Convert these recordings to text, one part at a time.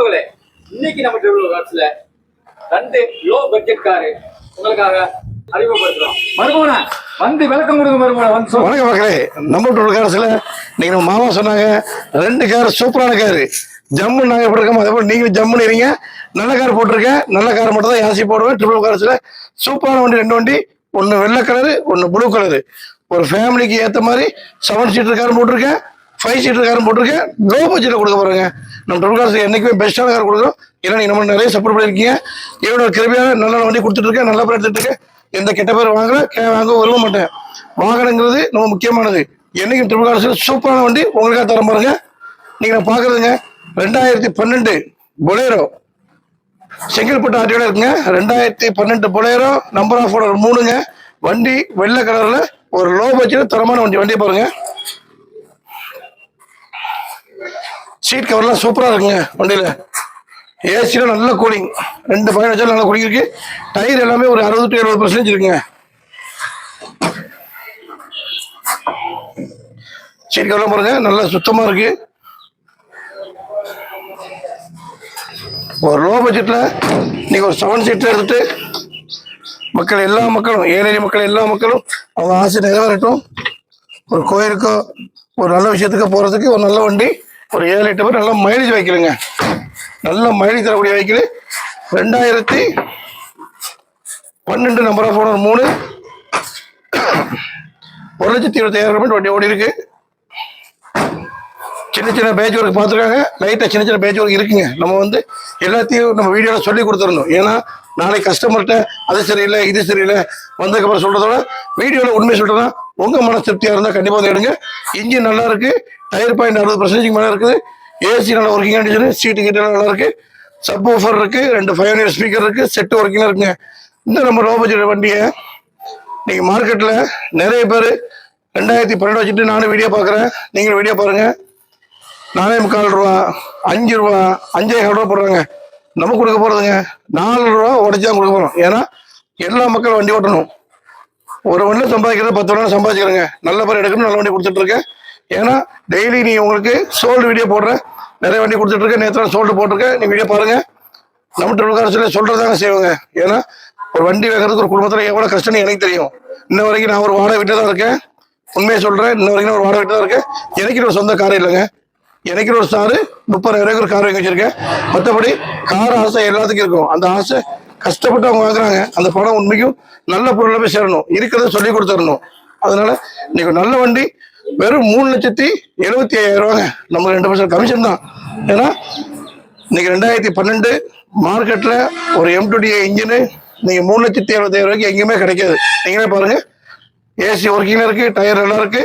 மகளே இன்னைக்கு நம்ம ட்ரிபிள் கார்ட்ஸ்ல ரெண்டு லோ பட்ஜெட் காரு உங்களுக்காக அறிமுகப்படுத்துறோம். மறுபோன வந்து விளக்கம் கொடுங்க மறுபோன வந்து வணக்கம் மக்களே. நம்ம டூர் கார்ஸில் இன்னைக்கு நம்ம மாமா சொன்னாங்க ரெண்டு கார் சூப்பரான காரு ஜம்மு நாங்கள் எப்படி இருக்கோம் அதே போல் நீங்களும் ஜம்முன்னு இருங்க. நல்ல கார் போட்டிருக்கேன் நல்ல கார் மட்டும் தான் யாசி போடுவேன். ட்ரிபிள் கார்ஸில் சூப்பரான வண்டி ரெண்டு வண்டி. ஒன்று வெள்ளை கலரு ஒன்று ப்ளூ கலரு ஒரு ஃபேமிலிக்கு ஏற்ற மாதிரி செவன் சீட்டர் கார் போட்டிருக்கேன் ஃபைவ் சீட்டர் காரும் போட்டிருக்கேன். லோ பட்ஜெட்டில் கொடுக்க போகிறேங்க நம்ம ட்ரிபிள் கார்ஸ் என்றைக்குமே பெஸ்ட்டான கார் கொடுக்குறோம். ஏன்னா நீங்கள் நம்ம நிறைய சப்போர்ட் பண்ணியிருக்கீங்க என்னோட கிருபியான நல்ல வண்டி கொடுத்துட்ருக்கேன் நல்ல பேர் எடுத்துட்டு இருக்கேன். எந்த கெட்ட பேர் வாங்கல கே வாங்க விரும்ப மாட்டேன். வாகனங்கிறது ரொம்ப முக்கியமானது. என்னைக்கும் ட்ரிபிள் சூப்பரான வண்டி. உங்களுக்காக தர பாருங்க. நீங்க நான் பாக்குறதுங்க ரெண்டாயிரத்தி பன்னெண்டு பொலேரோ செங்கல்பட்டு ஆட்டியோட இருக்குங்க. ரெண்டாயிரத்தி பன்னெண்டு பொலேரோ நம்பர் ஆஃப் ஓனர் மூணுங்க. வண்டி வெள்ளை கலர்ல ஒரு லோ பட்ஜெட் தரமான வண்டி. வண்டியை பாருங்க. சீட் கவர்லாம் சூப்பராக இருக்குங்க வண்டியில். ஏசியில் நல்ல கூலிங் ரெண்டு ஃபைன் வச்சாலும் நல்லா கூலிங் இருக்கு. டயர் எல்லாமே ஒரு அறுபது டு எழுபது பர்சன்டேஜ் இருக்குங்க. சீட் கவர்லாம் பாருங்க நல்லா சுத்தமாக இருக்கு. ஒரு லோ பட்ஜெட்டில் நீங்கள் ஒரு செவன் சீட்டில் எடுத்துகிட்டு மக்கள் எல்லா மக்களும் ஏழை மக்கள் எல்லா மக்களும் அவங்க ஆசை நிறைவேறட்டும். ஒரு கோயிலுக்கோ ஒரு நல்ல விஷயத்துக்கோ போகிறதுக்கு ஒரு நல்ல வண்டி. ஒரு ஏழு எட்டு பேர் நல்லா மைலேஜ் வைக்கலுங்க நல்ல மைலேஜ் தரக்கூடிய வெஹிக்கிள் ரெண்டாயிரத்தி பன்னெண்டு நம்பர் ஆஃப் ஓனர் மூணு. ஒரு லட்சத்தி இருபத்தாயிரம் ரூபாய் வண்டி ஓடி இருக்கு. சின்ன சின்ன பேட்ச் ஒர்க் பார்த்துருக்காங்க. லைட்டாக சின்ன சின்ன பேட்ச் ஒர்க் இருக்குங்க. நம்ம வந்து எல்லாத்தையும் நம்ம வீடியோவில் சொல்லி கொடுத்துடணும். ஏன்னா நாளைக்கு கஸ்டமர்கிட்ட அது சரியில்லை இது சரியில்லை. வந்ததுக்கப்புறம் சொல்கிறதோட வீடியோவில் உண்மை சொல்கிறதா உங்கள் மன திருப்தியாக இருந்தால் கண்டிப்பாக வந்து எடுங்க. இன்ஜின் நல்லா இருக்கு. டயர் பாயிண்ட் அறுபது பர்சன்டேஜ் மேலே இருக்குது. ஏசி நல்ல ஒர்க்கிங் கண்டிஷன் சீட்டு கிட்ட நல்லா இருக்கு. சப் ஓஃபர் இருக்கு. ரெண்டு ஃபைவ் இயர் ஸ்பீக்கர் இருக்கு. செட்டு ஒர்க்கிங்லாம் இருக்குங்க. இந்த நம்ம லோ பட்ஜெட் வண்டியை நீங்க மார்க்கெட்ல நிறைய பேர் ரெண்டாயிரத்தி பன்னெண்டு வச்சுட்டு நானும் வீடியோ பார்க்குறேன். நீங்களும் வீடியோ பாருங்க. நாலே முக்கால் ரூபா அஞ்சு ரூபா அஞ்சே கால் ரூபா போடுறாங்க. நம்ம கொடுக்க போறதுங்க. நாலு ரூபா உடச்சி தான் கொடுக்க போறோம். ஏன்னா எல்லா மக்களும் வண்டி ஓட்டணும். ஒரு ஒன்று சம்பாதிக்கிறது பத்து ரூபா சம்பாதிக்கிறேங்க நல்ல பேர் எடுக்கணும் நல்ல வண்டி கொடுத்துட்டு இருக்கேன் ஏன்னா டெய்லி நீ உங்களுக்கு சோல்டு வீடியோ போடுறேன் நிறைய வண்டி கொடுத்துட்டு இருக்கேன் நேற்று சோல்டு போட்டிருக்கேன். நீ வீடியோ பாருங்க. நம்ம ட்ரிபிள் சொல்றதாங்க செய்வாங்க. ஏன்னா ஒரு வண்டி வாங்குறதுக்கு ஒரு குடும்பத்தில் எவ்வளோ கஷ்டம்னு எனக்கு தெரியும். இன்ன வரைக்கும் நான் ஒரு வாடகை வீட்டில் தான் இருக்கேன். உண்மையை சொல்கிறேன் இன்ன வரைக்கும் நான் ஒரு வாடகை வீட்டில் தான் இருக்கேன். எனக்கு ஒரு சொந்த கார் இல்லைங்க. எனக்கு ஒரு ஸ்டாரு முப்பதாயிரம் ஒரு கார் வாங்கி வச்சிருக்கேன். மற்றபடி கார் ஆசை எல்லாத்துக்கும் இருக்கும். அந்த ஆசை கஷ்டப்பட்டு அவங்க வாங்குறாங்க. அந்த பணம் உண்மைக்கும் நல்ல பொருளை போய் சேரணும். இருக்கிறத சொல்லி கொடுத்துடணும். அதனால இன்னைக்கு நல்ல வண்டி வெறும் மூணு லட்சத்தி எழுபத்தி ஐயாயிரம் ரூபாங்க. நம்ம ரெண்டு பர்சன்ட் கமிஷன் தான். ஏன்னா இன்னைக்கு ரெண்டாயிரத்தி பன்னெண்டு மார்க்கெட்ல ஒரு எம் டுடிஏ இன்ஜினு நீங்க மூணு லட்சத்தி எழுபத்தாயிரம் ரூபாய்க்கு எங்கேயுமே கிடைக்காது. நீங்களே பாருங்க. ஏசி ஒர்க்கிங்ல இருக்கு டயர் நல்லா இருக்கு.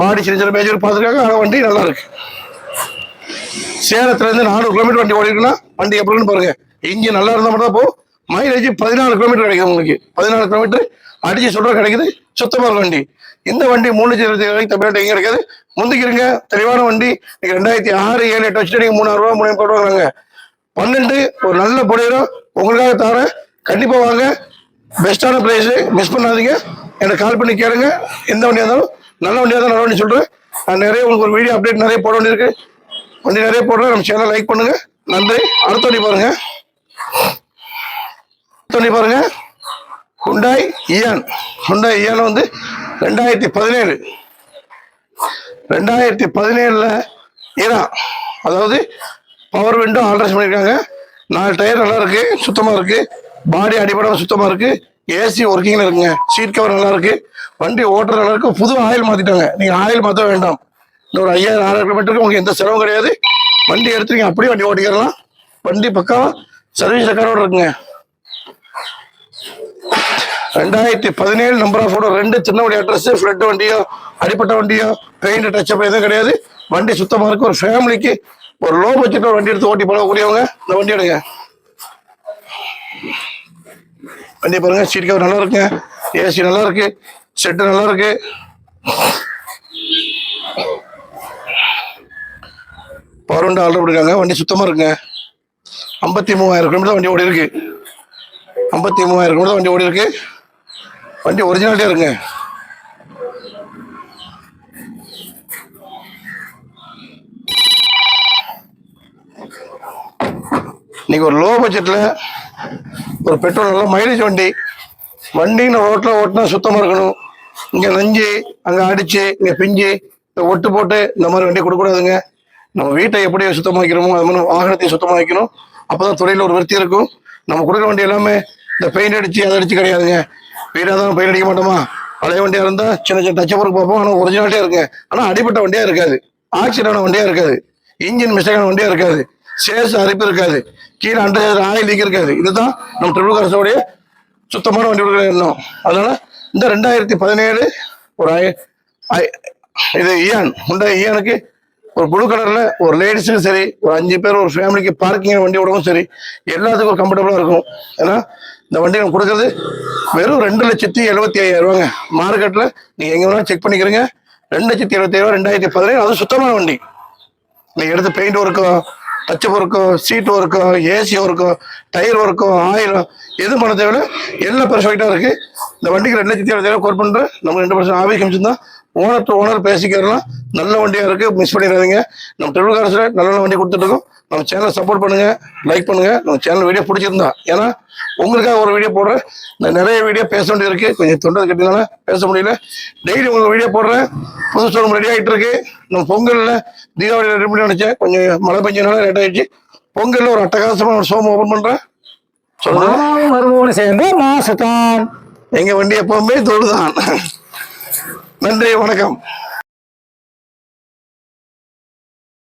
பாடி சின்ன சின்ன மேஜர் பார்த்துருக்காங்க. ஆனால் வண்டி நல்லா இருக்கு. சேலத்துல இருந்து நானூறு கிலோமீட்டர் வண்டி ஓடிருக்குன்னா வண்டி எப்படின்னு பாருங்க. இன்ஜின் நல்லா இருந்தால் மட்டும் போ. மைலேஜ் பதினாலு கிலோமீட்டர் கிடைக்கும் உங்களுக்கு. பதினாலு கிலோமீட்டர் அடிச்சு சொல்ற கிடைக்குது. சுத்தமாக வண்டி. இந்த வண்டி மூணு லட்சத்தி இருபத்தி வரைக்கும் தமிழ்நாட்டு எங்கே கிடைக்காது. முந்திக்கிறீங்க தெளிவான வண்டி. நீங்க ரெண்டாயிரத்தி ஆறு ஏழு எட்டு வச்சுட்டு நீங்கள் மூணாயிரம் ரூபா மூணு முப்பது ரூபாங்க பன்னெண்டு ஒரு நல்ல புடையிறோ உங்களுக்காக தரேன். கண்டிப்பாக வாங்க. பெஸ்டான பிளேஸு மிஸ் பண்ணாதீங்க. எனக்கு கால் பண்ணி கேளுங்க. எந்த வண்டியாக இருந்தாலும் நல்ல வண்டியாக தான் நல்ல வண்டி சொல்கிறேன் நான் நிறைய உங்களுக்கு ஒரு வீடியோ அப்டேட் நிறைய போட வேண்டியிருக்கு. வண்டி நிறைய போடுறேன். நம்ம சேனல் லைக் பண்ணுங்கள் நன்றி. அடுத்த வண்டி பாருங்கள் அடுத்த பாருங்க. ஹுண்டாய் இயான் ஹுண்டாய் இயான் வந்து ரெண்டாயிரத்தி பதினேழு. ரெண்டாயிரத்தி பதினேழுல ஈரா அதாவது பவர் விண்டோ ஆல்ட்ரேஷன் பண்ணியிருக்காங்க நாலு டயர் நல்லா இருக்கு சுத்தமா இருக்கு. பாடி அடிப்படாம சுத்தமா இருக்கு. ஏசி ஒர்க்கிங்ல இருக்குங்க. சீட் கவர் நல்லா இருக்கு. வண்டி ஓட்டுற நல்லா இருக்கு. புது ஆயில் மாத்திட்டாங்க. நீங்க ஆயில் மாத்த வேண்டாம். இன்னொரு ஒரு ஐயாயிரம் ஆறாயிரம் கிலோமீட்டருக்கு உங்களுக்கு எந்த செலவும் கிடையாது. வண்டி எடுத்து நீங்க அப்படியே வண்டி ஓட்டிக்கிறலாம். வண்டி பக்கம் சர்வீஸ் ரெக்கார்டோட இருக்குங்க. ரெண்டாயிரத்தி பதினேழு நம்பர் ஆஃப் ஃபோட்டோ ரெண்டு சின்ன வண்டி அட்ரஸ் ஃப்ளட் வண்டியோ அடிப்பட்ட வண்டியோ பெயிண்ட் டச்சப் எதுவும் கிடையாது. வண்டி சுத்தமாக இருக்கு. ஒரு ஃபேமிலிக்கு ஒரு லோ பட்ஜெட் ஒரு வண்டி எடுத்து ஓட்டி போகக்கூடியவங்க இந்த வண்டி எடுங்க. வண்டி பாருங்க சீட் கவர் நல்லா இருக்குங்க ஏசி நல்லா இருக்கு. செட்டு நல்லா இருக்கு. பவர் வண்டி ஆல்ரெடி பண்ணிருக்காங்க வண்டி சுத்தமாக இருக்குங்க. ஐம்பத்தி மூவாயிரம் கிலோமீட்டர் வண்டி ஓடி இருக்கு ஐம்பத்தி மூவாயிரம் கிலோமீட்டர் வண்டி ஓடி இருக்கு வண்டி ஒரிஜினாலிட்டியா இருங்க. இன்னைக்கு ஒரு லோ பட்ஜெட்ல ஒரு பெட்ரோல் நல்லா மைலேஜ் வண்டி. வண்டின்னு ரோட்ல ஓட்டினா சுத்தமா இருக்கணும். இங்க நஞ்சு அங்க அடிச்சு இங்க பிஞ்சு இந்த ஒட்டு போட்டு இந்த மாதிரி வண்டி கொடுக்கூடாதுங்க நம்ம வீட்டை எப்படி சுத்தமாக வைக்கிறோமோ அது மாதிரி வாகனத்தையும் சுத்தமாக வைக்கணும். அப்பதான் துறையில் ஒரு விருத்தி இருக்கும். நம்ம கொடுக்குற வண்டி எல்லாமே இந்த பெயிண்ட் அடிச்சு அதை அடிச்சு கிடையாதுங்க. வீடாக தான் அடிக்க மாட்டோமா? பழைய வண்டியா இருந்தா சின்ன சின்ன டச் ஒர்க் பார்ப்போம். ஆனால் ஒரிஜினாலிட்டியா இருக்கு. ஆனா அடிப்பட்ட வண்டியா இருக்காது. ஆக்சிடென்ட் வண்டியா இருக்காது. இன்ஜின் மிஸ்டேக்கான வண்டியா இருக்காது. சேஸ் அரிப்பு இருக்காது. கீழே அண்டர் ஆயில் லீக் இருக்காது. இதுதான் நம்ம ட்ரிபிள் கார்ஸோடைய சுத்தமான வண்டி கொடுக்குற எண்ணம். அதனால இந்த ரெண்டாயிரத்தி பதினேழு ஒரு இது இயான் உண்டா இயானுக்கு ஒரு ப்ளூ கலர்ல ஒரு லேடிஸுக்கும் சரி ஒரு அஞ்சு பேர் ஒரு ஃபேமிலிக்கு பார்க்கிங் வண்டி விடவும் சரி எல்லாத்துக்கும் ஒரு இருக்கும். ஏன்னா இந்த வண்டி நம்ம கொடுக்கறது வெறும் ரெண்டு லட்சத்தி எழுபத்தி ஐயாயிரம் ரூபாங்க. மார்க்கெட்டில் நீங்கள் எங்கே வேணாலும் செக் பண்ணிக்கிறீங்க. ரெண்டு லட்சத்தி எழுபத்தி ஐயாயிரம் ரெண்டாயிரத்தி பதினேழு அது சுத்தமான வண்டி. நீங்கள் எடுத்து பெயிண்ட் ஒர்க்கோ டச் ஒர்க்கோ சீட் ஒர்க்கோ ஏசி ஒர்க்கோ டயர் ஒர்க்கோ ஆயிலோ எது பண்ண தேவையில்ல. எல்லாம் பெர்ஃபெக்டாக இருக்குது இந்த வண்டிக்கு ரெண்டு லட்சத்தி எழுபதாயிரம் கோட் பண்ணுற நம்ம ரெண்டு பர்சன்ட் ஆஃபீஸ் கமிஷன் தான் ஓனர் டு ஓனர் பேசிக்கிறலாம் நல்ல வண்டியாக இருக்கு. மிஸ் பண்ணிடாதீங்க. நம்ம ட்ரிபிள் கார்ஸில் நல்ல நல்ல வண்டி கொடுத்துட்ருக்கோம் நம்ம சேனலை சப்போர்ட் பண்ணுங்க லைக் பண்ணுங்க. நம்ம சேனல் வீடியோ பிடிச்சிருந்தா ஏன்னா உங்களுக்காக ஒரு வீடியோ போடுறேன். நான் நிறைய வீடியோ பேச வேண்டியது இருக்கு கொஞ்சம் தொண்டை கட்டினால பேச முடியல. டெய்லி உங்களுக்கு வீடியோ போடுறேன். புது ஸ்டோரம் ரெடி ஆகிட்டு இருக்கு. நம்ம பொங்கல்ல தீபாவளி ரெடி பண்ணி நினைச்சேன். கொஞ்சம் மழை பெஞ்சனால லேட் ஆயிடுச்சு. பொங்கல்ல ஒரு அட்டகாசமான ஒரு சோம் ஓபன் பண்றேன். சொல்லுங்க. மாமாவும் மருமகனும் சேர்ந்து மாசத்தான். எங்க வண்டி எப்பவுமே தோடுதான் நன்றி வணக்கம்.